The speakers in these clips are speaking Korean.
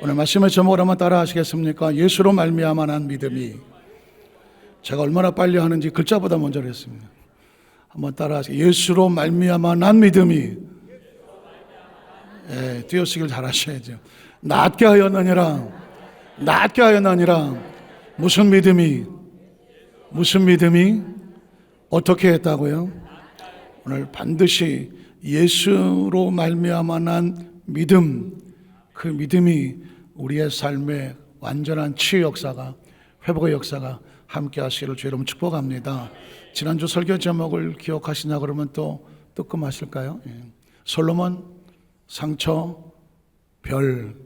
오늘 말씀의 제목을 한번 따라 하시겠습니까? 예수로 말미암아 난 믿음이 제가 얼마나 빨리 하는지 글자보다 먼저 했습니다. 한번 따라 하시겠습니다. 예수로 말미암아 난 믿음이 예, 띄어쓰기를 잘 하셔야죠. 낫게 하였느니라 낫게 하였느니라 무슨 믿음이 무슨 믿음이 어떻게 했다고요? 오늘 반드시 예수로 말미암아 난 믿음 그 믿음이 우리의 삶의 완전한 치유 역사가 회복의 역사가 함께 하시기를 주의 이름 축복합니다. 지난주 설교 제목을 기억하시냐 그러면 또 뜨끔하실까요? 예. 솔로몬 상처 별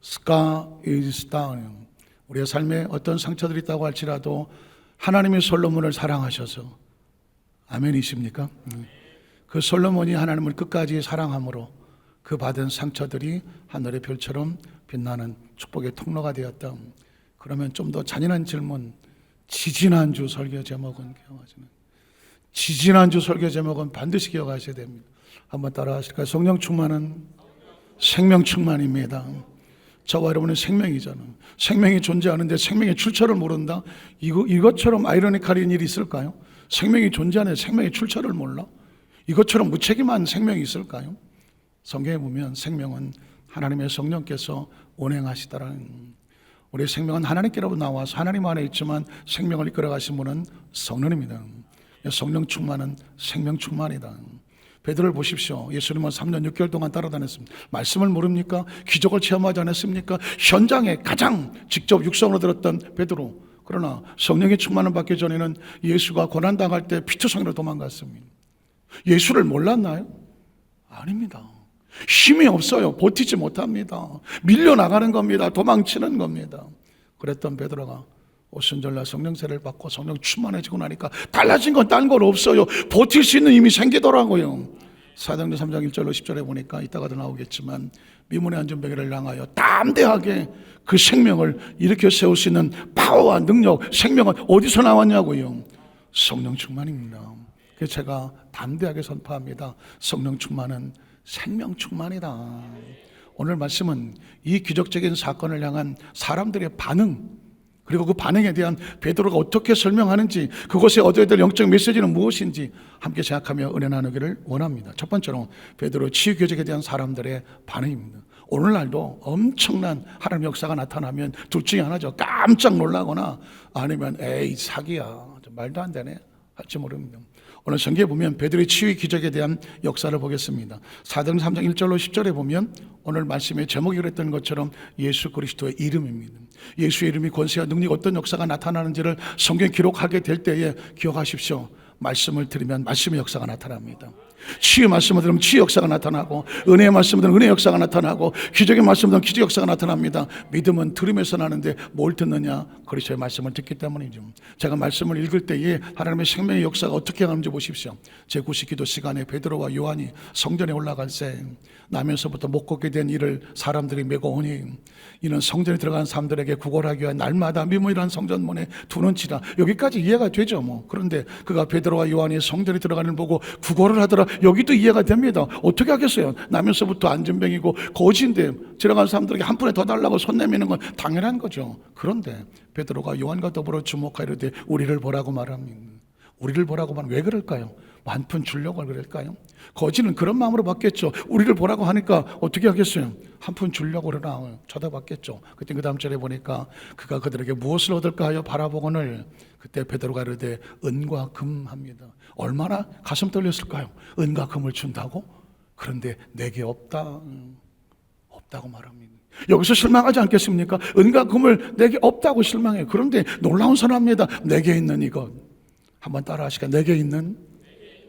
스카 is down 우리의 삶에 어떤 상처들이 있다고 할지라도 하나님이 솔로몬을 사랑하셔서 아멘이십니까? 음. 그 솔로몬이 하나님을 끝까지 사랑함으로 그 받은 상처들이 하늘의 별처럼 빛나는 축복의 통로가 되었다. 그러면 좀 더 잔인한 질문. 지지난주 설교 제목은 기억하시는. 지지난주 설교 제목은 반드시 기억하셔야 됩니다. 한번 따라 하실까요? 성령 충만은 생명 충만입니다. 저와 여러분은 생명이잖아. 생명이 존재하는데 생명의 출처를 모른다? 이거, 이것처럼 아이러니컬인 일이 있을까요? 생명이 존재하는데 생명의 출처를 몰라? 이것처럼 무책임한 생명이 있을까요? 성경에 보면 생명은 하나님의 성령께서 운행하시다라는 우리 생명은 하나님께로부터 나와서 하나님 안에 있지만 생명을 이끌어 가신 분은 성령입니다. 성령 충만은 생명 충만이다. 베드로를 보십시오. 예수님은 3년 6개월 동안 따라다녔습니다. 말씀을 모릅니까? 기적을 체험하지 않았습니까? 현장에 가장 직접 육성으로 들었던 베드로. 그러나 성령의 충만을 받기 전에는 예수가 고난당할 때 피투성이로 도망갔습니다. 예수를 몰랐나요? 아닙니다. 힘이 없어요. 버티지 못합니다. 밀려나가는 겁니다. 도망치는 겁니다. 그랬던 베드로가 오순절날 성령세를 받고 성령 충만해지고 나니까 달라진 건 딴 건 없어요. 버틸 수 있는 힘이 생기더라고요. 사도행전 3장 1절로 10절에 보니까 이따가도 나오겠지만 미문의 안전병기를 향하여 담대하게 그 생명을 일으켜 세울 수 있는 파워와 능력, 생명은 어디서 나왔냐고요. 성령 충만입니다. 그래서 제가 담대하게 선포합니다. 성령 충만은 생명 충만이다. 오늘 말씀은 이 기적적인 사건을 향한 사람들의 반응, 그리고 그 반응에 대한 베드로가 어떻게 설명하는지, 그곳에 얻어야 될 영적 메시지는 무엇인지 함께 생각하며 은혜 나누기를 원합니다. 첫 번째로 베드로 치유 기적에 대한 사람들의 반응입니다. 오늘날도 엄청난 하나님 역사가 나타나면 둘 중에 하나죠. 깜짝 놀라거나 아니면 에이 사기야 말도 안 되네 할지 모릅니다. 오늘 성경에 보면 베드로의 치유 기적에 대한 역사를 보겠습니다. 4등 3장 1절로 10절에 보면 오늘 말씀의 제목이 그랬던 것처럼 예수 그리스도의 이름입니다. 예수의 이름이 권세와 능력 어떤 역사가 나타나는지를 성경 기록하게 될 때에 기억하십시오. 말씀을 들으면 말씀의 역사가 나타납니다. 치유 말씀을 들으면 치유 역사가 나타나고 은혜의 말씀을 들으면 은혜 역사가 나타나고 기적의 말씀을 들으면 기적 역사가 나타납니다. 믿음은 들음에서 나는데 뭘 듣느냐? 그리스도의 말씀을 듣기 때문이죠. 제가 말씀을 읽을 때에 하나님의 생명의 역사가 어떻게 가는지 보십시오. 제9시 기도 시간에 베드로와 요한이 성전에 올라갈 때 나면서부터 못 걷게 된 이를 사람들이 메고 오니 이는 성전에 들어간 사람들에게 구걸하기 위한 날마다 미문이라는 성전문에 두는지라 여기까지 이해가 되죠 뭐 그런데 그가 베드로와 요한이 성전에 들어가는 걸 보고 구걸을 하더라 여기도 이해가 됩니다. 어떻게 하겠어요? 나면서부터 안전병이고 거지인데 들어간 사람들에게 한 푼에 더 달라고 손 내미는 건 당연한 거죠. 그런데 베드로가 요한과 더불어 주목하려되 우리를 보라고 말합니다. 우리를 보라고 말하면 왜 그럴까요? 한푼 주려고 그럴까요? 거지는 그런 마음으로 받겠죠. 우리를 보라고 하니까 어떻게 하겠어요? 한 푼 주려고 그러나 쳐다봤겠죠. 그때 그 다음 절에 보니까 그가 그들에게 무엇을 얻을까 하여 바라보거늘 그때 베드로가 이르되 은과 금 합니다. 얼마나 가슴 떨렸을까요? 은과 금을 준다고? 그런데 내게 없다. 없다고 말합니다. 여기서 실망하지 않겠습니까? 은과 금을 내게 없다고 실망해요. 그런데 놀라운 선합니다. 내게 있는 이것. 한번 따라 하시까 내게 있는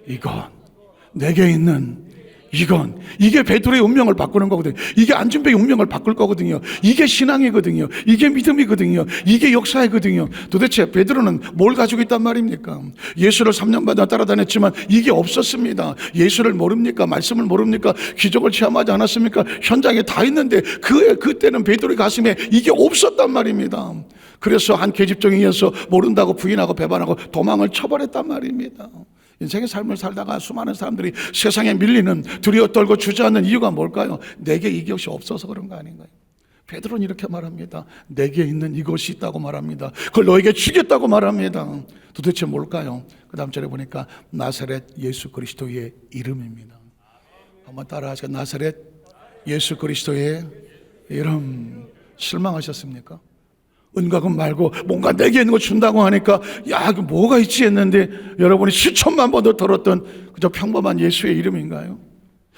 이것. 내게 있는 이건 이게 베드로의 운명을 바꾸는 거거든요. 이게 안준배의 운명을 바꿀 거거든요. 이게 신앙이거든요. 이게 믿음이거든요. 이게 역사이거든요. 도대체 베드로는 뭘 가지고 있단 말입니까? 예수를 3년 반나 따라다녔지만 이게 없었습니다. 예수를 모릅니까? 말씀을 모릅니까? 기적을 체험하지 않았습니까? 현장에 다 있는데 그 그때는 베드로의 가슴에 이게 없었단 말입니다. 그래서 한 계집종에 의해서 모른다고 부인하고 배반하고 도망을 쳐버렸단 말입니다. 인생의 삶을 살다가 수많은 사람들이 세상에 밀리는 두려워 떨고 주저앉는 이유가 뭘까요? 내게 이것이 없어서 그런 거 아닌가요? 베드로는 이렇게 말합니다. 내게 있는 이것이 있다고 말합니다. 그걸 너에게 주겠다고 말합니다. 도대체 뭘까요? 그 다음 절에 보니까 나사렛 예수 그리스도의 이름입니다. 한번 따라하세요. 나사렛 예수 그리스도의 이름. 실망하셨습니까? 은과금 말고 뭔가 내게 있는 거 준다고 하니까 야, 그 뭐가 있지 했는데 여러분이 수천만 번도 들었던 그저 평범한 예수의 이름인가요?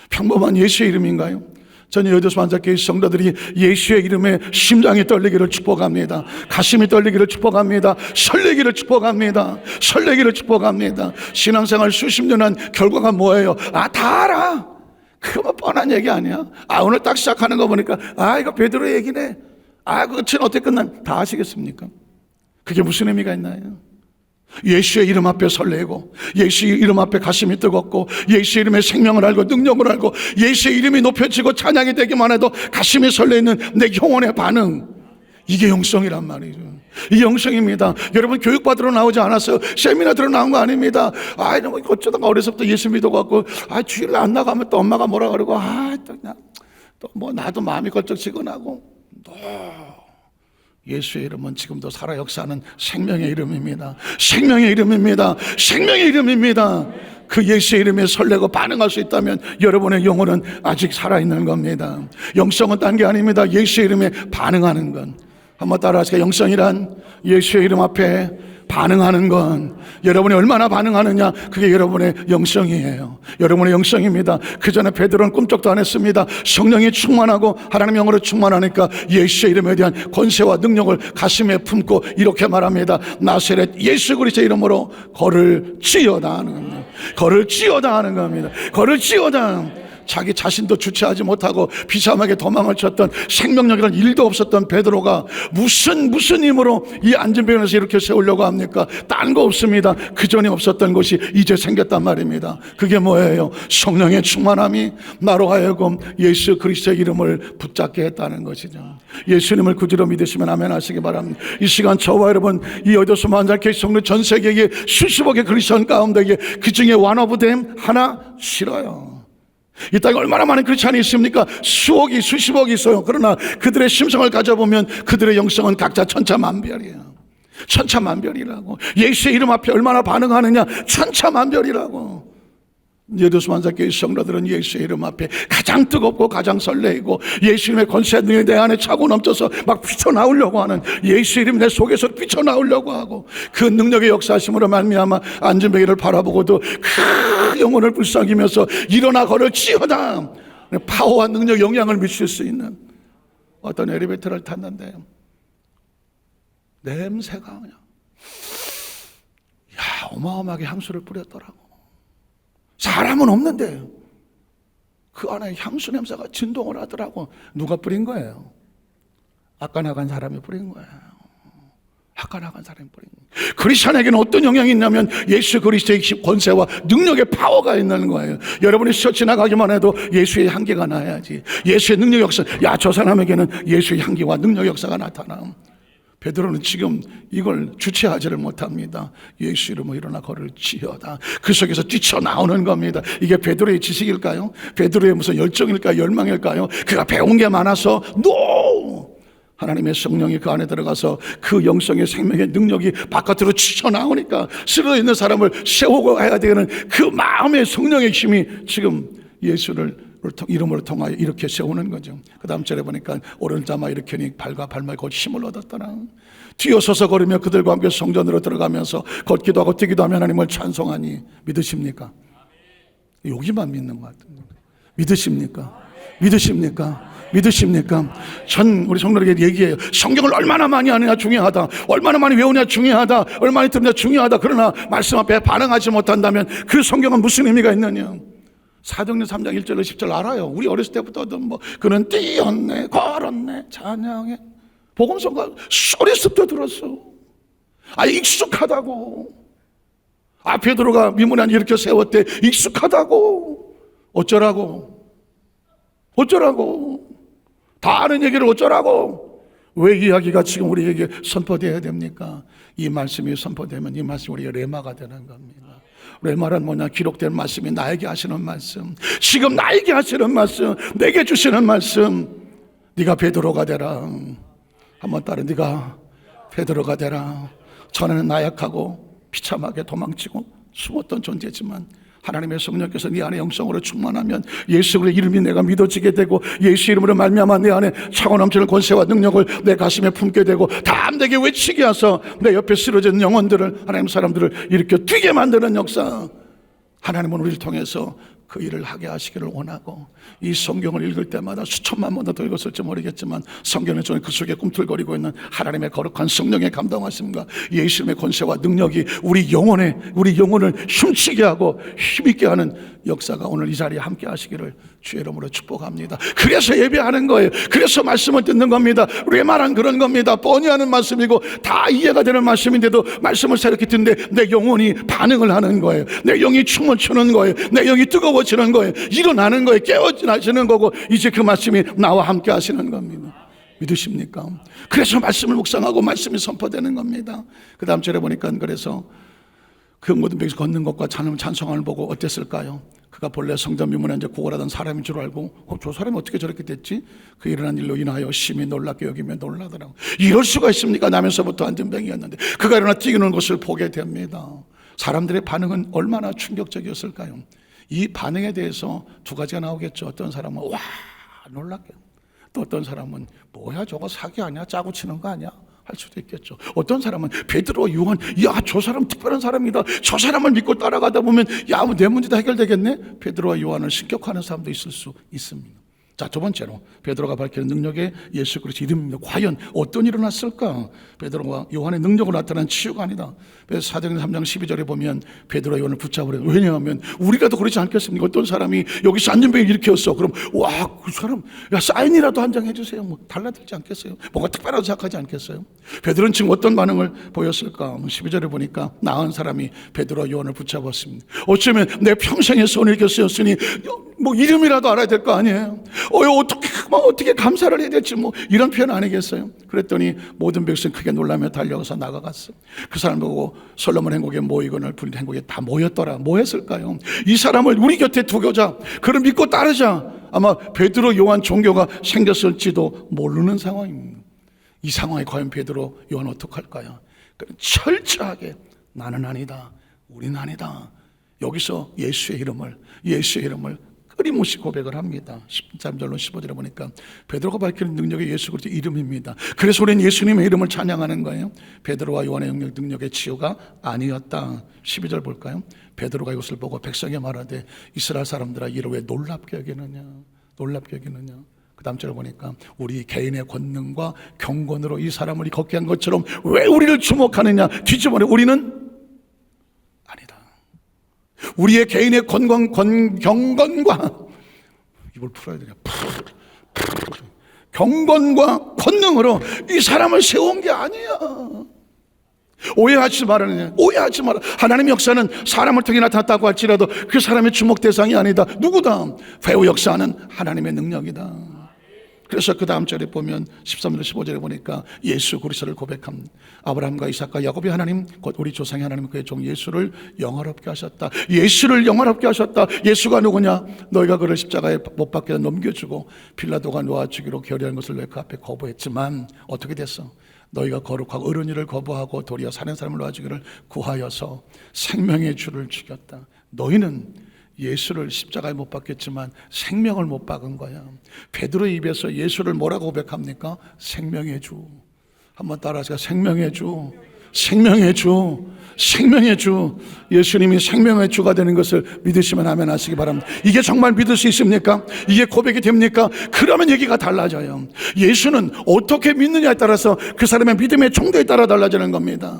평범한 예수의 이름인가요? 저는 여도수 환자교회 성도들이 예수의 이름에 심장이 떨리기를 축복합니다. 가슴이 떨리기를 축복합니다. 설레기를 축복합니다. 설레기를 축복합니다. 신앙생활 수십 년 한 결과가 뭐예요? 아, 다 알아. 그거 뭐 뻔한 얘기 아니야? 아, 오늘 딱 시작하는 거 보니까 아, 이거 베드로 얘기네. 아, 그것은 어떻게 끝난 다 아시겠습니까? 그게 무슨 의미가 있나요? 예수의 이름 앞에 설레고 예수의 이름 앞에 가슴이 뜨겁고 예수의 이름의 생명을 알고 능력을 알고 예수의 이름이 높여지고 찬양이 되기만 해도 가슴이 설레는 내 영혼의 반응. 이게 영성이란 말이죠. 이 영성입니다. 여러분 교육받으러 나오지 않았어요? 세미나 들어 나온 거 아닙니다. 아 이런 거 어쩌다가 어려서부터 예수 믿어갖고 아 주일 안 나가면 또 엄마가 뭐라 그러고 아또뭐 나도 마음이 걸쩍지근하고 예수의 이름은 지금도 살아 역사하는 생명의 이름입니다. 생명의 이름입니다. 생명의 이름입니다. 그 예수의 이름에 설레고 반응할 수 있다면 여러분의 영혼은 아직 살아있는 겁니다. 영성은 딴 게 아닙니다. 예수의 이름에 반응하는 건. 한번 따라하세요. 영성이란 예수의 이름 앞에 반응하는 건 여러분이 얼마나 반응하느냐 그게 여러분의 영성이에요. 여러분의 영성입니다. 그 전에 베드로는 꿈쩍도 안 했습니다. 성령이 충만하고 하나님 영으로 충만하니까 예수의 이름에 대한 권세와 능력을 가슴에 품고 이렇게 말합니다. 나세렛 예수 그리스도의 이름으로 걸을 찌어다 하는 겁니다. 걸을 찌어다 하는 겁니다. 걸을 찌어다. 자기 자신도 주체하지 못하고 비참하게 도망을 쳤던 생명력이란 일도 없었던 베드로가 무슨 무슨 힘으로 이 안전병원에서 이렇게 세우려고 합니까? 딴 거 없습니다. 그 전에 없었던 것이 이제 생겼단 말입니다. 그게 뭐예요? 성령의 충만함이 나로 하여금 예수 그리스도의 이름을 붙잡게 했다는 것이죠. 예수님을 구주로 믿으시면 아멘 하시기 바랍니다. 이 시간 저와 여러분 이 어디서 만작교 성도 전 세계에 수십억의 그리스도인 가운데 그 중에 완화부됨 하나 싫어요. 이 땅에 얼마나 많은 크리스찬이 있습니까? 수억이 수십억이 있어요. 그러나 그들의 심성을 가져보면 그들의 영성은 각자 천차만별이에요. 천차만별이라고. 예수의 이름 앞에 얼마나 반응하느냐? 천차만별이라고. 만사교회 성도들은 예수의 이름 앞에 가장 뜨겁고 가장 설레이고 예수님의 권세 능력이 내 안에 차고 넘쳐서 막 비쳐나오려고 하는 예수의 이름이 내 속에서 비쳐나오려고 하고 그 능력의 역사심으로 말미암아 안전뱅이를 바라보고도 그 영혼을 불쌍이면서 일어나 걸을 치어다. 파워와 능력 영향을 미칠 수 있는 어떤 엘리베이터를 탔는데 냄새가 그냥 야 어마어마하게 향수를 뿌렸더라고 사람은 없는데 그 안에 향수 냄새가 진동을 하더라고. 누가 뿌린 거예요? 아까 나간 사람이 뿌린 거예요. 아까 나간 사람이 뿌린 거예요. 크리스천에게는 어떤 영향이 있냐면 예수 그리스도의 권세와 능력의 파워가 있는 거예요. 여러분이 스쳐 지나가기만 해도 예수의 향기가 나야지. 예수의 능력 역사. 야, 저 사람에게는 예수의 향기와 능력 역사가 나타나. 베드로는 지금 이걸 주체하지를 못합니다. 예수 이름으로 일어나 걸을 지어다. 그 속에서 뛰쳐나오는 겁니다. 이게 베드로의 지식일까요? 베드로의 무슨 열정일까요? 열망일까요? 그가 배운 게 많아서 노! 하나님의 성령이 그 안에 들어가서 그 영성의 생명의 능력이 바깥으로 치쳐나오니까 쓰러 있는 사람을 세우고 해야 되는 그 마음의 성령의 힘이 지금 예수를 이름으로 통하여 이렇게 세우는 거죠. 그 다음 절에 보니까 오른자마 일으키니 발과 발말 곧 힘을 얻었더라. 뒤어서서 걸으며 그들과 함께 성전으로 들어가면서 걷기도 하고 뛰기도 하며 하나님을 찬송하니 믿으십니까? 여기만 믿는 것 같은데. 믿으십니까? 믿으십니까? 믿으십니까? 전 우리 성도에게 얘기해요. 성경을 얼마나 많이 하느냐 중요하다. 얼마나 많이 외우냐 중요하다. 얼마나 들으냐 중요하다. 그러나 말씀 앞에 반응하지 못한다면 그 성경은 무슨 의미가 있느냐? 사도행전 3장 1절 10절 알아요. 우리 어렸을 때부터 뭐 그는 뛰었네, 걸었네, 찬양해. 복음성가 소리습도 들었어. 아 익숙하다고. 아 베드로가 미문안 이렇게 세웠대 익숙하다고. 어쩌라고? 어쩌라고? 다 아는 얘기를 어쩌라고? 왜 이야기가 지금 우리에게 선포되어야 됩니까? 이 말씀이 선포되면 이 말씀이 우리의 레마가 되는 겁니다. 레마란 뭐냐? 기록된 말씀이 나에게 하시는 말씀. 지금 나에게 하시는 말씀. 내게 주시는 말씀. 네가 베드로가 되라. 한번 따라 네가 베드로가 되라. 전에는 나약하고 비참하게 도망치고 숨었던 존재지만 하나님의 성령께서 네 안에 영성으로 충만하면 예수 그리스도의 이름이 내가 믿어지게 되고 예수 이름으로 말미암아 내 안에 차고 넘치는 권세와 능력을 내 가슴에 품게 되고 담대게 외치게 하서 내 옆에 쓰러진 영혼들을 하나님 사람들을 일으켜 뛰게 만드는 역사. 하나님은 우리를 통해서 그 일을 하게 하시기를 원하고 이 성경을 읽을 때마다 수천만 번도 더 읽었을지 모르겠지만 성경은 저는 그 속에 꿈틀거리고 있는 하나님의 거룩한 성령의 감동하심과 예수님의 권세와 능력이 우리 영혼에 우리 영혼을 흉치게 하고 힘있게 하는 역사가 오늘 이 자리에 함께 하시기를 주의 이름으로 축복합니다. 그래서 예배하는 거예요. 그래서 말씀을 듣는 겁니다. 말한 그런 겁니다. 뻔히 하는 말씀이고 다 이해가 되는 말씀인데도 말씀을 새롭게 듣는데 내 영혼이 반응을 하는 거예요. 내 영이 춤을 추는 거예요. 내 영이 뜨거워지는 거예요. 일어나는 거예요. 깨어지는 거고 이제 그 말씀이 나와 함께 하시는 겁니다. 믿으십니까? 그래서 말씀을 묵상하고 말씀이 선포되는 겁니다. 그 다음 절에 보니까 그래서 그 모든 백성 걷는 것과 찬음 찬송을 보고 어땠을까요? 그가 본래 성전 미문에 이제 구걸하던 사람인 줄 알고 어, 저 사람이 어떻게 저렇게 됐지? 그 일어난 일로 인하여 심히 놀랍게 여기며 놀라더라고. 이럴 수가 있습니까? 나면서부터 안전병이었는데 그가 일어나 뛰는 것을 보게 됩니다. 사람들의 반응은 얼마나 충격적이었을까요? 이 반응에 대해서 두 가지가 나오겠죠. 어떤 사람은 와 놀랍게 또 어떤 사람은 뭐야 저거 사기 아니야 짜고 치는 거 아니야 할 수도 있겠죠. 어떤 사람은 베드로 요한 야 저 사람 특별한 사람이다. 저 사람을 믿고 따라가다 보면 야내 문제 다 해결되겠네. 베드로와 요한을 신격화하는 사람도 있을 수 있습니다. 자, 두 번째로 베드로가 밝히는 능력의 예수 그리스도 이름입니다. 과연 어떤 일이 일어났을까? 베드로와 요한의 능력으로 나타난 치유가 아니다. 그래서 사도행 3장 12절에 보면 베드로와 요한을 붙잡으려. 왜냐하면 우리라도 그렇지 않겠습니까? 어떤 사람이 여기서 안전병을 일으켰어. 그럼 와, 그 사람 야 사인이라도 한 장 해 주세요. 뭐 달라들지 않겠어요? 뭔가 특별하다고 생각하지 않겠어요? 베드로는 지금 어떤 반응을 보였을까? 12절에 보니까 나은 사람이 베드로와 요한을 붙잡았습니다. 어쩌면 내 평생의 손을 쓰였으니 뭐 이름이라도 알아야 될 거 아니에요? 어, 어떻게, 뭐 어떻게 감사를 해야 될지 뭐 이런 표현 아니겠어요? 그랬더니 모든 백성 크게 놀라며 달려가서 나가갔어. 그 사람 보고 솔로몬 행국에 모이거늘 불린 행국에 다 모였더라. 뭐 했을까요? 이 사람을 우리 곁에 두고자, 그를 믿고 따르자. 아마 베드로 요한 종교가 생겼을지도 모르는 상황입니다. 이 상황에 과연 베드로 요한 어떡할까요? 철저하게 나는 아니다. 우리는 아니다. 여기서 예수의 이름을 예수의 이름을 끊임없이 고백을 합니다. 13절로 15절에 보니까 베드로가 밝히는 능력의 예수 그리스도 이름입니다. 그래서 우리는 예수님의 이름을 찬양하는 거예요. 베드로와 요한의 능력, 능력의 치유가 아니었다. 12절 볼까요? 베드로가 이것을 보고 백성에 말하되 이스라엘 사람들아 이를 왜 놀랍게 여기느냐 놀랍게 여기느냐 그 다음 절을 보니까 우리 개인의 권능과 경건으로 이 사람을 걷게 한 것처럼 왜 우리를 주목하느냐 뒤집어내 우리는. 우리의 개인의 건강, 건, 경건과 입을 풀어야 되냐. 경건과 권능으로 이 사람을 세운 게 아니야. 오해하지 말아야 오해하지 마라. 하나님의 역사는 사람을 통해 나타났다고 할지라도 그 사람의 주목 대상이 아니다. 누구다? 배우 역사는 하나님의 능력이다. 그래서 그 다음 절에 보면 13절 15절에 보니까 예수 그리스도를 고백합니다. 아브라함과 이삭과 야곱이 하나님 곧 우리 조상의 하나님 그의 종 예수를 영화롭게 하셨다. 예수를 영화롭게 하셨다. 예수가 누구냐? 너희가 그를 십자가에 못 박게 넘겨주고 빌라도가 놓아주기로 결의한 것을 너희 그 앞에 거부했지만 어떻게 됐어? 너희가 거룩하고 어른이를 거부하고 도리어 사는 사람을 놓아주기를 구하여서 생명의 주를 죽였다. 너희는 예수를 십자가에 못 박겠지만 생명을 못 박은 거야. 베드로 입에서 예수를 뭐라고 고백합니까? 생명의 주. 한번 따라하세요. 생명의 주. 생명의 주. 생명의 주. 예수님이 생명의 주가 되는 것을 믿으시면 아멘 하시기 바랍니다. 이게 정말 믿을 수 있습니까? 이게 고백이 됩니까? 그러면 얘기가 달라져요. 예수는 어떻게 믿느냐에 따라서 그 사람의 믿음의 정도에 따라 달라지는 겁니다.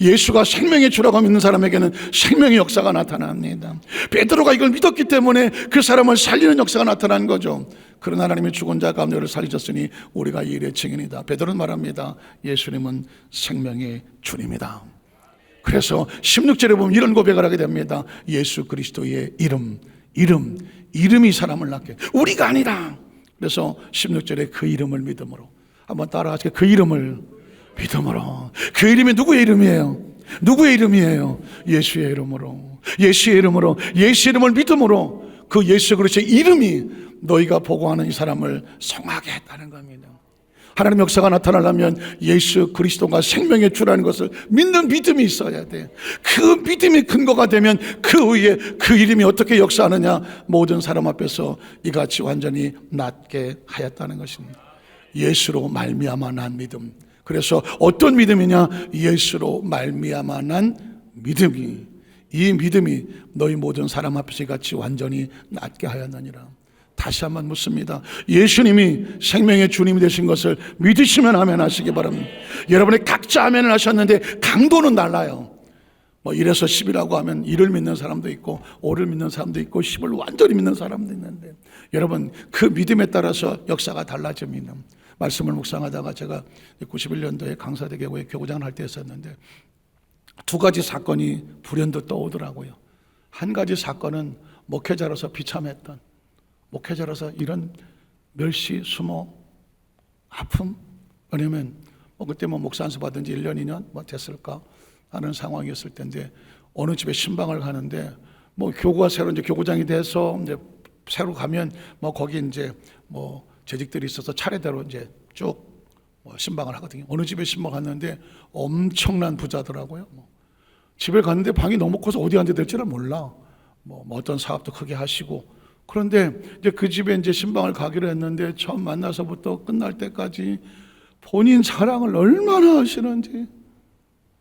예수가 생명의 주라고 믿는 사람에게는 생명의 역사가 나타납니다. 베드로가 이걸 믿었기 때문에 그 사람을 살리는 역사가 나타난 거죠. 그러나 하나님이 죽은 자 가운데 를 살리셨으니 우리가 이 일의 증인이다. 베드로는 말합니다. 예수님은 생명의 주님이다. 그래서 16절에 보면 이런 고백을 하게 됩니다. 예수 그리스도의 이름, 이름, 이름이 사람을 낳게. 우리가 아니라. 그래서 16절에 그 이름을 믿음으로. 한번 따라하세요. 그 이름을 믿음으로. 그 이름이 누구의 이름이에요? 누구의 이름이에요? 예수의 이름으로. 예수의 이름으로. 예수의 이름을 믿음으로. 그 예수 그리스도의 이름이 너희가 보고하는 이 사람을 성하게 했다는 겁니다. 하나님 역사가 나타나려면 예수 그리스도가 생명의 주라는 것을 믿는 믿음이 있어야 돼. 그 믿음이 근거가 되면 그 위에 그 이름이 어떻게 역사하느냐 모든 사람 앞에서 이같이 완전히 낫게 하였다는 것입니다. 예수로 말미암아 난 믿음. 그래서 어떤 믿음이냐? 예수로 말미암아 난 믿음이 이 믿음이 너희 모든 사람 앞에서 같이 완전히 낫게 하였느니라. 다시 한번 묻습니다. 예수님이 생명의 주님이 되신 것을 믿으시면 아멘 하시기 바랍니다. 여러분이 각자 아멘을 하셨는데 강도는 달라요. 뭐 1에서 10이라고 하면 1을 믿는 사람도 있고 5를 믿는 사람도 있고 10을 완전히 믿는 사람도 있는데 여러분 그 믿음에 따라서 역사가 달라집니다. 말씀을 묵상하다가 제가 91년도에 강사대교회 교구장을 할때 했었는데 두 가지 사건이 불현듯 떠오더라고요. 한 가지 사건은 목회자로서 비참했던 목회자로서 이런 멸시, 수모, 아픔 왜냐면 뭐 그때 뭐 목사 안수 받은 지 1년, 2년 뭐 됐을까 하는 상황이었을 텐데 어느 집에 신방을 가는데 뭐 교구가 새로 이제 교구장이 돼서 이제 새로 가면 뭐 거기 이제 뭐 재직들이 있어서 차례대로 이제 쭉뭐 신방을 하거든요. 어느 집에 신방 갔는데 엄청난 부자더라고요. 뭐 집에 갔는데 방이 너무 커서 어디 앉아야 될지를 몰라. 뭐, 뭐 어떤 사업도 크게 하시고 그런데 이제 그 집에 이제 신방을 가기로 했는데 처음 만나서부터 끝날 때까지 본인 자랑을 얼마나 하시는지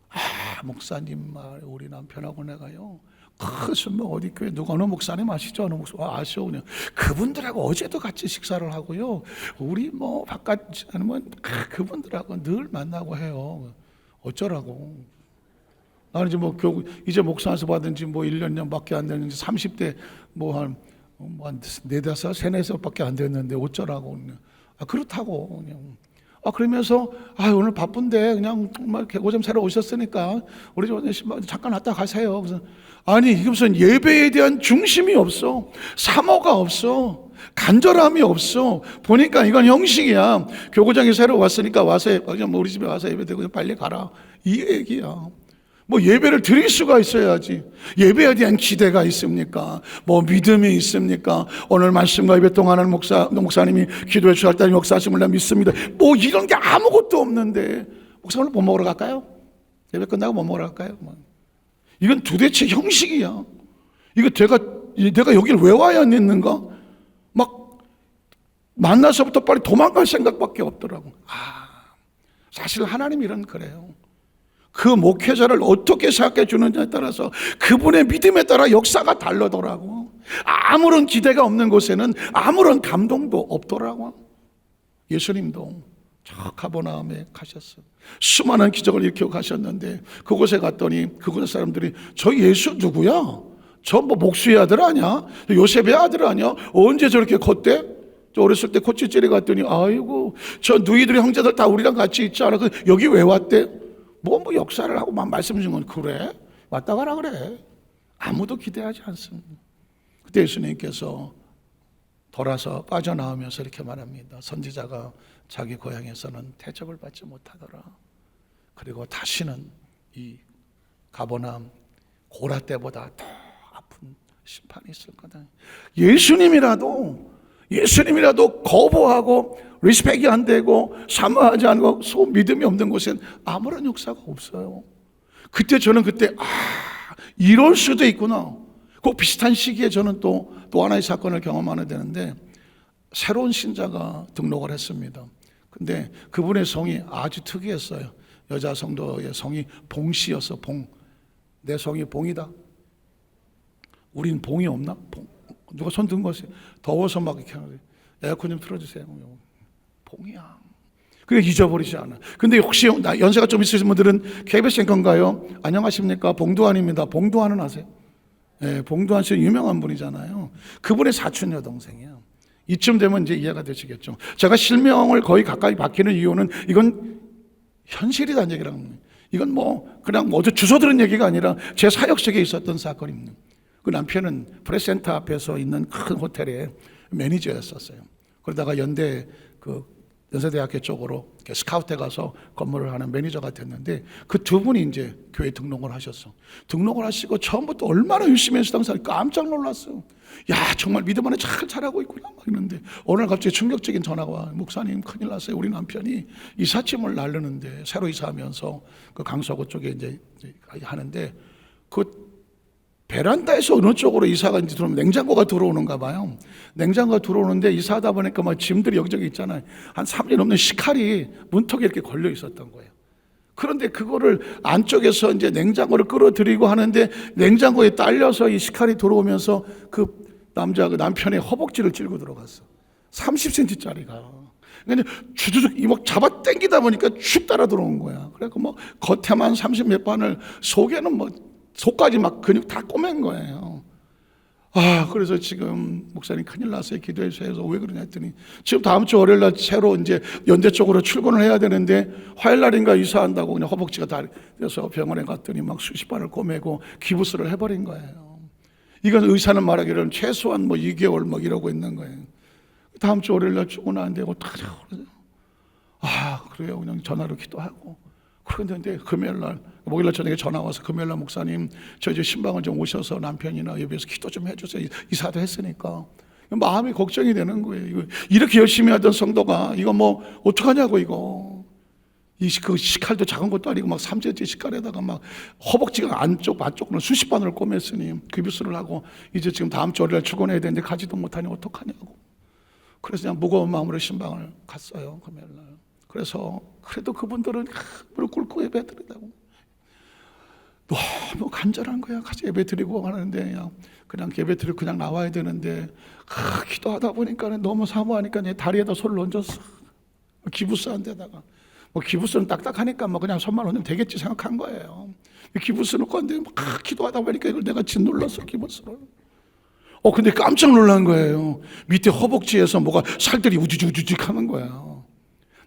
아 목사님 말 우리 남편하고 내가요 큰 신방 어디 교회 누가 어느 목사님 아시죠? 어느 목사 아, 그냥 그분들하고 어제도 같이 식사를 하고요. 우리 뭐 바깥 아니면 아, 그분들하고 늘 만나고 해요. 어쩌라고. 나는 이제 뭐 교구 이제 목사에서 받은 지 뭐 1년 년밖에 안 됐는데 30대 뭐한 뭐한 네다섯 세네살밖에 안 됐는데 어쩌라고. 아 그렇다고. 그냥 아 그러면서 아 오늘 바쁜데 그냥 개고점 새로 오셨으니까 우리 좀 잠깐 왔다 가세요. 그래서 아니 이게 무슨 예배에 대한 중심이 없어. 사모가 없어. 간절함이 없어. 보니까 이건 형식이야. 교구장에 새로 왔으니까 와서 그냥 뭐 우리 집에 와서 예배드리고 빨리 가라. 이 얘기야. 뭐 예배를 드릴 수가 있어야지. 예배에 대한 기대가 있습니까? 뭐 믿음이 있습니까? 오늘 말씀과 예배 동안하는 목사, 목사님이 기도해 주셨다는 역사하심을 난 믿습니다. 뭐 이런 게 아무것도 없는데. 목사 오늘 뭐 먹으러 갈까요? 예배 끝나고 뭐 먹으러 갈까요? 뭐. 이건 도대체 형식이야. 이거 내가, 내가 여기를 왜 와야 했는가? 막 만나서부터 빨리 도망갈 생각밖에 없더라고. 아, 사실 하나님 이런 그래요. 그 목회자를 어떻게 생각해 주느냐에 따라서 그분의 믿음에 따라 역사가 다르더라고. 아무런 기대가 없는 곳에는 아무런 감동도 없더라고. 예수님도 저 가보나움에 가셨어. 수많은 기적을 일으켜 가셨는데 그곳에 갔더니 그곳 사람들이 저 예수 누구야? 저 뭐 목수의 아들 아니야? 요셉의 아들 아니야? 언제 저렇게 컸대? 저 어렸을 때 코치찌리 갔더니 아이고 저 누이들의 형제들 다 우리랑 같이 있잖아. 그 여기 왜 왔대? 뭐, 뭐 역사를 하고 막 말씀 건 그래? 왔다 가라 그래. 아무도 기대하지 않습니다. 그때 예수님께서 돌아서 빠져나오면서 이렇게 말합니다. 선지자가 자기 고향에서는 대접을 받지 못하더라. 그리고 다시는 이 가보남 고라 때보다 더 아픈 심판이 있을 거다. 예수님이라도 예수님이라도 거부하고 리스펙이 안 되고 사모하지 않고 소 믿음이 없는 곳엔 아무런 역사가 없어요. 그때 저는 그때 아 이럴 수도 있구나. 그 비슷한 시기에 저는 또 또 하나의 사건을 경험하게 되는데 새로운 신자가 등록을 했습니다. 근데 그분의 성이 아주 특이했어요. 여자 성도의 성이 봉씨였어. 봉. 내 성이 봉이다. 우린 봉이 없나? 봉. 누가 손 든 것이 더워서 막 이렇게 에어컨 좀 틀어주세요. 봉이야. 그게 잊어버리지 않아. 근데 혹시 연세가 좀 있으신 분들은 KBS 앵커인가요? 안녕하십니까? 봉두환입니다. 봉두환은 아세요? 네, 봉두환 씨 유명한 분이잖아요. 그분의 사촌 여동생이에요. 이쯤 되면 이제 이해가 되시겠죠. 제가 실명을 거의 가까이 바뀌는 이유는 이건 현실이라는 얘기라는 거예요. 이건 뭐 그냥 뭐 어디 주소 들은 얘기가 아니라 제 사역 속에 있었던 사건입니다. 그 남편은 프레센터 앞에서 있는 큰 호텔의 매니저였었어요. 그러다가 연대 그 연세대학교 쪽으로 스카우트에 가서 건물을 하는 매니저가 됐는데 그 두 분이 이제 교회 등록을 하셨어. 등록을 하시고 처음부터 얼마나 열심히 당사를 깜짝 놀랐어. 야 정말 믿음 안에 잘 자라고 있구나 막 이러는데 날 갑자기 충격적인 전화가 와. 목사님 큰일 났어요. 우리 남편이 이삿짐을 나르는데 새로 이사하면서 그 강서구 쪽에 이제 하는데 그 베란다에서 어느 쪽으로 이사가 이제 들어오면 냉장고가 들어오는가 봐요. 냉장고가 들어오는데 이사하다 보니까 막 짐들이 여기저기 있잖아요. 한 3년 넘는 식칼이 문턱에 이렇게 걸려 있었던 거예요. 그런데 그거를 안쪽에서 이제 냉장고를 끌어들이고 하는데 냉장고에 딸려서 이 식칼이 들어오면서 그 남자, 그 남편의 허벅지를 찔고 들어갔어. 30cm짜리가. 근데 주주죽 이막 잡아 당기다 보니까 슉 따라 들어온 거야. 그래갖고 뭐 겉에만 30 몇 반을 속에는 뭐 속까지 막 근육 다 꼬맨 거예요. 아, 그래서 지금 목사님 큰일 났어요. 기도해 주세요. 해서 왜 그러냐 했더니 지금 다음 주 월요일 날 새로 이제 연대 쪽으로 출근을 해야 되는데 화요일 날인가 이사한다고 그냥 허벅지가 다 돼서 병원에 갔더니 막 수십 반을 꼬매고 기부스를 해버린 거예요. 이건 의사는 말하기로는 최소한 뭐 2개월 뭐 이러고 있는 거예요. 다음 주 월요일 날 출근 안 되고 다 아, 그래요. 그냥 전화로 기도하고. 그런데 금요일 날, 목요일 날 저녁에 전화 와서 금요일 날 목사님, 저 이제 신방을 좀 오셔서 남편이나 예배에서 기도 좀 해주세요. 이사도 했으니까. 마음이 걱정이 되는 거예요. 이렇게 열심히 하던 성도가 이거 뭐 어떡하냐고 이거. 이그 식칼도 작은 것도 아니고 막 3cm 식칼에다가 막 허벅지가 안쪽 안쪽으로 수십 반을 꼬맸으니 급유수를 하고 이제 지금 다음 주 월요일 출근해야 되는데 가지도 못하니 어떡하냐고. 그래서 그냥 무거운 마음으로 신방을 갔어요 금요일 날. 그래서 그래도 그분들은 무릎 꿇고 예배 드린다고. 너무 간절한 거야. 같이 예배 드리고 하는데 그냥 그냥 예배 드리고 그냥 나와야 되는데 아, 기도하다 보니까 너무 사모하니까 내 다리에다 손을 얹었어. 기부스 한 데다가 뭐 기부스는 딱딱하니까 뭐 그냥 손만 얹으면 되겠지 생각한 거예요. 기부스 놓고 한데 막 기도하다 보니까 이걸 내가 짓눌렀어 기부스를. 어 근데 깜짝 놀란 거예요. 밑에 허벅지에서 뭐가 살들이 우주주주직 하는 거야.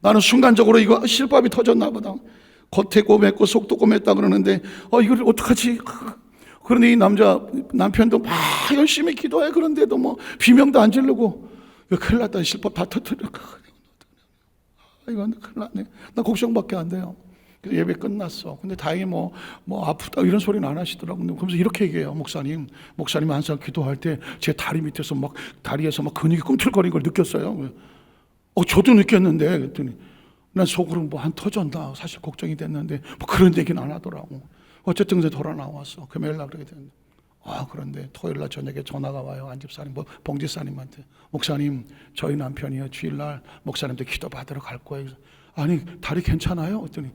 나는 순간적으로 이거 실밥이 터졌나 보다. 겉에 꼬맸고 속도 꼬맸다 그러는데 어 이걸 어떡하지? 그런데 이 남자 남편도 막 열심히 기도해 그런데도 뭐 비명도 안 지르고 큰일 났다 실밥 다 터뜨려. 아, 이건 큰일 났네. 나 걱정밖에 안 돼요. 예배 끝났어. 근데 다행히 뭐, 뭐 아프다 이런 소리는 안 하시더라고요. 그러면서 이렇게 얘기해요. 목사님. 목사님 항상 기도할 때 제 다리 밑에서 막 다리에서 막 근육이 꿈틀거리는 걸 느꼈어요. 어, 저도 느꼈는데 그랬더니 난 속으로 뭐 한 터졌나 사실 걱정이 됐는데 뭐 그런 얘기는 안 하더라고. 어쨌든 이제 돌아 나왔어. 금요일 날 그러게 됐는데. 아 그런데 토요일 날 저녁에 전화가 와요. 안집사님 뭐 봉지사님한테. 목사님 저희 남편이요. 주일날 목사님한테 기도 받으러 갈 거예요. 아니 다리 괜찮아요? 그랬더니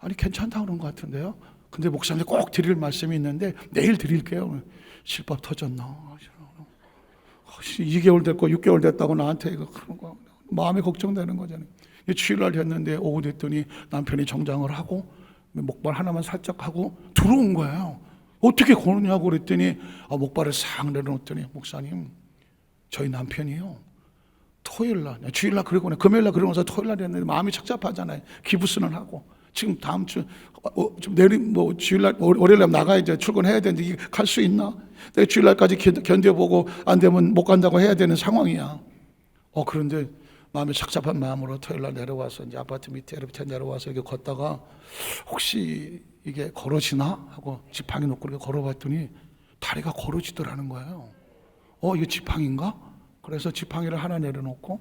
아니 괜찮다 그런 것 같은데요. 근데 목사님 꼭 드릴 말씀이 있는데 내일 드릴게요. 실밥 터졌나? 2개월 됐고 6개월 됐다고 나한테 이거 그런 거 마음이 걱정되는 거잖아요. 주일날 됐는데 오후 됐더니 남편이 정장을 하고 목발 하나만 살짝 하고 들어온 거예요. 어떻게 거느냐고 그랬더니 아, 목발을 싹 내려놓더니 목사님 저희 남편이요. 토요일 날, 주일 날 그러고 금요일 날 그러고서 토요일 날 했는데 마음이 착잡하잖아요. 기부스는 하고 지금 다음 주 어, 좀 내리 뭐 주일 날 월요일 날 나가야 돼 출근해야 되는데 갈 수 있나? 내가 주일 날까지 견뎌보고 안 되면 못 간다고 해야 되는 상황이야. 어 그런데 마음이 착잡한 마음으로 토요일 날 내려와서 이제 아파트 밑에 밑에 내려와서 이렇게 걷다가 혹시 이게 걸어지나 하고 지팡이 놓고 이렇게 걸어봤더니 다리가 걸어지더라는 거예요. 어 이게 지팡인가? 그래서 지팡이를 하나 내려놓고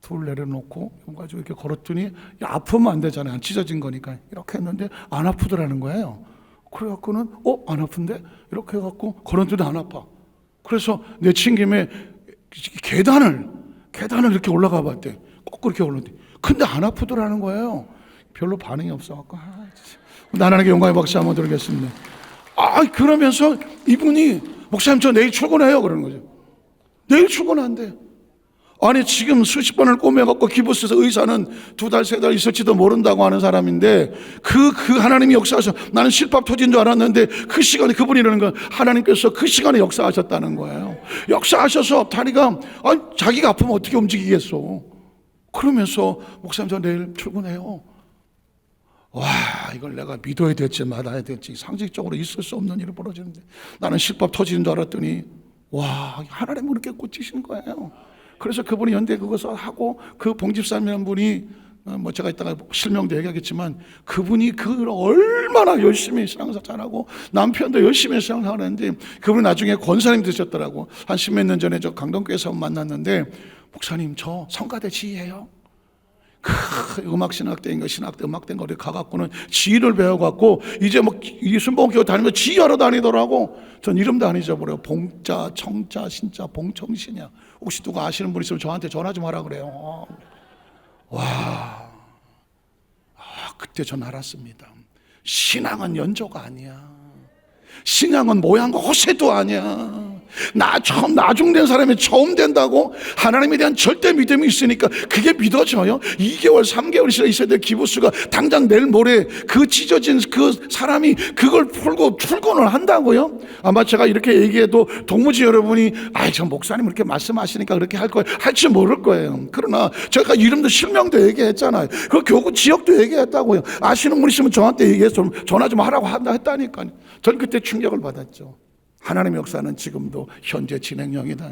둘 내려놓고 가지고 이렇게 걸었더니 아프면 안 되잖아요. 안 찢어진 거니까 이렇게 했는데 안 아프더라는 거예요. 그래갖고는 어 안 아픈데 이렇게 해갖고 걸었는데 안 아파. 그래서 내친 김에 계단을 계단을 이렇게 올라가 봤대. 꼭 그렇게 올랐대. 근데 안 아프더라는 거예요. 별로 반응이 없어갖고. 아, 나나에게 영광의 박수 한번 드리겠습니다. 아, 그러면서 이분이, 목사님, 저 내일 출근해요. 그러는 거죠. 내일 출근한대. 아니, 지금 수십 번을 꼬매갖고 기부스에서 의사는 두 달, 세 달 있을지도 모른다고 하는 사람인데 그, 그 하나님이 역사하셔. 나는 실밥 터진 줄 알았는데 그 시간에 그분이 이러는 건 하나님께서 그 시간에 역사하셨다는 거예요. 역사하셔서 다리가, 아니, 자기가 아프면 어떻게 움직이겠어. 그러면서 목사님 저 내일 출근해요. 와, 이걸 내가 믿어야 될지 말아야 될지 상식적으로 있을 수 없는 일이 벌어지는데 나는 실밥 터지는 줄 알았더니 와, 하나님은 이렇게 꽂히신 거예요. 그래서 그분이 연대 그것을 하고 그 봉집사님 분이 어, 뭐 제가 이따가 실명도 얘기하겠지만 그분이 그걸 얼마나 열심히 신앙사 잘하고 남편도 열심히 신앙생활 하는데 그분이 나중에 권사님 되셨더라고. 한 십몇 년 전에 저 강동교에서 만났는데 목사님 저 성가대 지휘해요 그 음악 신학대인가 신학대 음악대인 거를 가갖고는 지휘를 배워갖고 이제 뭐이 순복교 다니면서 지휘하러 다니더라고 전 이름도 안 잊어버려요 봉자 청자 신자 봉청신이야 혹시 누가 아시는 분 있으면 저한테 전화 좀 하라 그래요 와, 아, 그때 전 알았습니다. 신앙은 연조가 아니야. 신앙은 모양과 호세도 아니야. 나 처음 나중된 사람이 처음 된다고 하나님에 대한 절대 믿음이 있으니까 그게 믿어져요. 2개월, 3개월 있어야 될 기부수가 당장 내일 모레 그 찢어진 그 사람이 그걸 풀고 출근을 한다고요. 아마 제가 이렇게 얘기해도 동무지 여러분이 아이 저 목사님 이렇게 말씀하시니까 그렇게 할 거예요. 할지 모를 거예요. 그러나 제가 이름도 실명도 얘기했잖아요. 그 교구 지역도 얘기했다고요. 아시는 분 있으면 저한테 얘기해서 전화 좀 하라고 한다 했다니까요. 전 그때 충격을 받았죠. 하나님의 역사는 지금도 현재 진행형이다.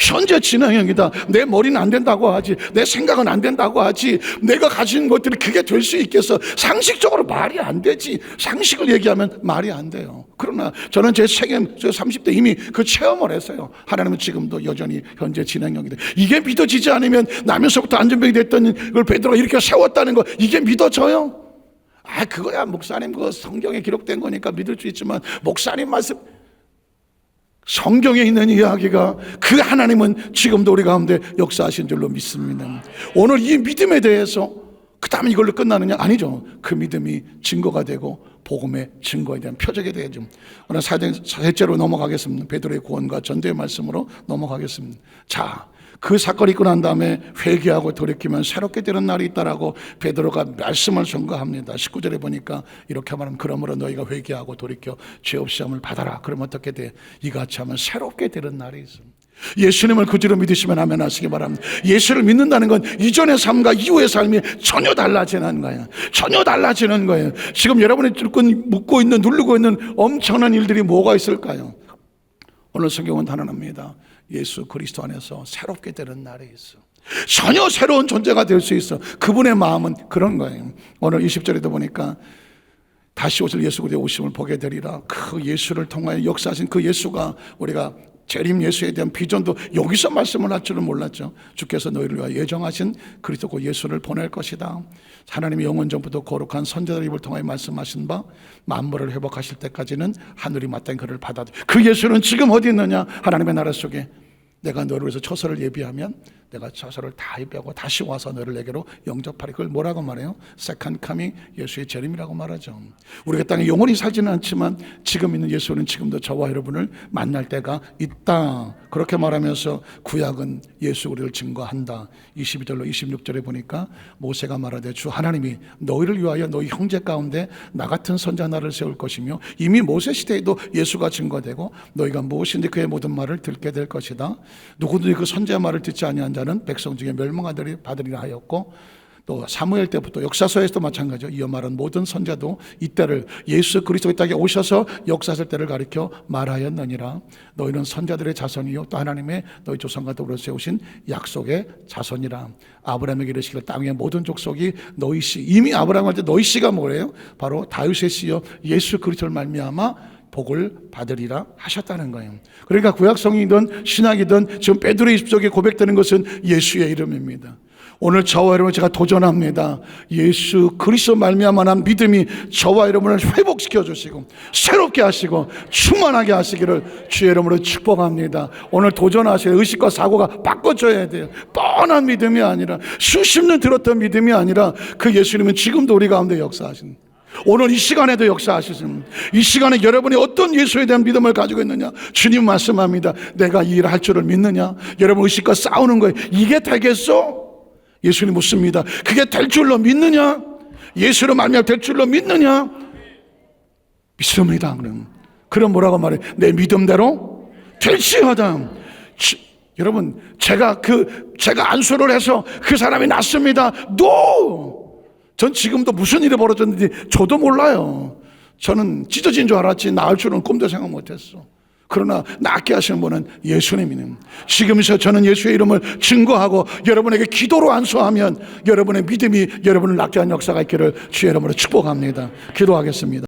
현재 진행형이다. 내 머리는 안 된다고 하지. 내 생각은 안 된다고 하지. 내가 가진 것들이 그게 될 수 있겠어. 상식적으로 말이 안 되지. 상식을 얘기하면 말이 안 돼요. 그러나 저는 제 생애, 저 30대 이미 그 체험을 했어요. 하나님은 지금도 여전히 현재 진행형이다. 이게 믿어지지 않으면 나면서부터 안전병이 됐던 걸 베드로가 이렇게 세웠다는 거, 이게 믿어져요? 아, 그거야, 목사님, 그거 성경에 기록된 거니까 믿을 수 있지만, 목사님 말씀, 성경에 있는 이야기가 그 하나님은 지금도 우리 가운데 역사하신 줄로 믿습니다. 오늘 이 믿음에 대해서 그 다음에 이걸로 끝나느냐? 아니죠. 그 믿음이 증거가 되고 복음의 증거에 대한 표적이 되죠. 오늘 셋째로 넘어가겠습니다. 베드로의 구원과 전도의 말씀으로 넘어가겠습니다. 자, 그 사건이 있고 난 다음에 회개하고 돌이키면 새롭게 되는 날이 있다라고 베드로가 말씀을 선거합니다. 19절에 보니까 이렇게 말하면 그러므로 너희가 회개하고 돌이켜 죄 없이 함을 받아라. 그럼 어떻게 돼? 이같이 하면 새롭게 되는 날이 있습니다. 예수님을 그지로 믿으시면 아멘 하시기 바랍니다. 예수를 믿는다는 건 이전의 삶과 이후의 삶이 전혀 달라지는 거예요. 전혀 달라지는 거예요. 지금 여러분이 묻고 있는, 누르고 있는 엄청난 일들이 뭐가 있을까요? 오늘 성경은 단언합니다. 예수 그리스도 안에서 새롭게 되는 날이 있어. 전혀 새로운 존재가 될 수 있어. 그분의 마음은 그런 거예요. 오늘 20절에도 보니까 다시 오실 예수 그리스도의 오심을 보게 되리라. 그 예수를 통하여 역사하신 그 예수가 우리가 재림 예수에 대한 비전도 여기서 말씀을 할 줄은 몰랐죠. 주께서 너희를 위하여 예정하신 그리스도 그 예수를 보낼 것이다. 하나님이 영원 전부터 거룩한 선자들 입을 통하여 말씀하신 바 만물을 회복하실 때까지는 하늘이 마땅히 그를 받아들. 그 예수는 지금 어디 있느냐? 하나님의 나라 속에 내가 너를 위해서 처소를 예비하면 내가 처소를 다 빼고 다시 와서 너를 내게로 영접하리. 그걸 뭐라고 말해요? 세컨 카밍 예수의 재림이라고 말하죠. 우리가 땅에 영원히 살지는 않지만 지금 있는 예수는 지금도 저와 여러분을 만날 때가 있다. 그렇게 말하면서 구약은 예수 우리를 증거한다. 22절로 26절에 보니까 모세가 말하되 주 하나님이 너희를 위하여 너희 형제 가운데 나 같은 선자 나를 세울 것이며 이미 모세 시대에도 예수가 증거되고 너희가 무엇인지 그의 모든 말을 듣게 될 것이다. 누구든지 그 선자의 말을 듣지 아니한 자는 백성 중에 멸망하들이 받으리라 하였고 또 사무엘 때부터 역사서에서도 마찬가지죠. 이어 말한 모든 선자도 이때를 예수 그리스도의 땅에 오셔서 역사설 때를 가리켜 말하였느니라. 너희는 선자들의 자손이요 또 하나님의 너희 조상과 더불어 세우신 약속의 자손이라. 아브라함에게 이르시길 땅의 모든 족속이 너희 씨 이미 아브라함 할때 너희 씨가 뭐래요? 바로 다윗의 씨요 예수 그리스도를 말미암아 복을 받으리라 하셨다는 거예요. 그러니까 구약성이든 신약이든 지금 베드로의 입 속에 고백되는 것은 예수의 이름입니다. 오늘 저와 여러분 제가 도전합니다. 예수 그리스도 말미암아난 믿음이 저와 여러분을 회복시켜 주시고 새롭게 하시고 충만하게 하시기를 주의 이름으로 축복합니다. 오늘 도전하실 의식과 사고가 바꿔져야 돼요. 뻔한 믿음이 아니라 수십 년 들었던 믿음이 아니라 그 예수님은 지금도 우리 가운데 역사하십니다. 오늘 이 시간에도 역사하시습니다. 이 시간에 여러분이 어떤 예수에 대한 믿음을 가지고 있느냐? 주님 말씀합니다. 내가 이 일을 할 줄을 믿느냐? 여러분 의식과 싸우는 거예요. 이게 되겠어? 예수님 묻습니다. 그게 될 줄로 믿느냐? 예수로 말미암아 될 줄로 믿느냐? 믿습니다. 그럼 그럼 뭐라고 말해? 내 믿음대로 될지어다. 여러분 제가 그 제가 안수를 해서 그 사람이 낫습니다. No. 전 지금도 무슨 일이 벌어졌는지 저도 몰라요. 저는 찢어진 줄 알았지 나을 줄은 꿈도 생각 못했어. 그러나 낫게 하시는 분은 예수님이님. 지금서 저는 예수의 이름을 증거하고 여러분에게 기도로 안수하면 여러분의 믿음이 여러분을 낫게 하는 역사가 있기를 주의 이름으로 축복합니다. 기도하겠습니다.